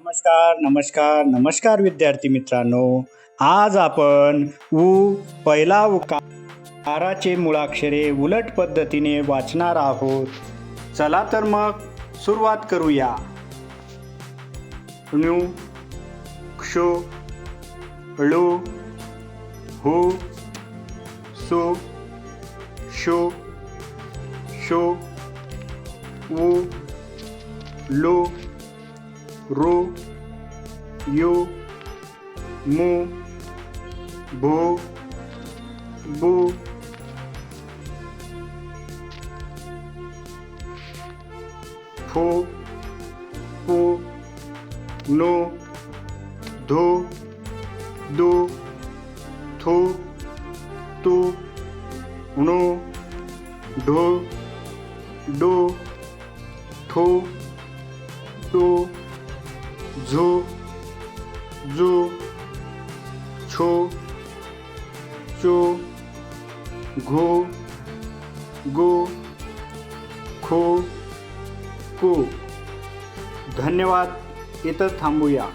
नमस्कार नमस्कार नमस्कार विद्यार्थी मित्रांनो. आज आपण उ पहिला उकाराचे मुळाक्षरे उलट पद्धतीने वाचणार आहोत. चला तर मग सुरुवात करूया. णू क्षु लू हु सु शो शो उ लू रो यो मो भो बो। फो पो नो धो दो थो तो णो ढो डो ठो टो झो जो छो चो घु गो खो को. धन्यवाद. इथं थांबूया.